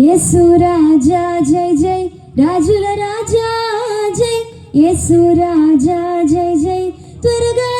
యేసు రాజా జై జై. రాజుల రాజా జై. యేసు రాజా జై జై. త్వరగా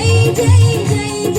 day, day, day.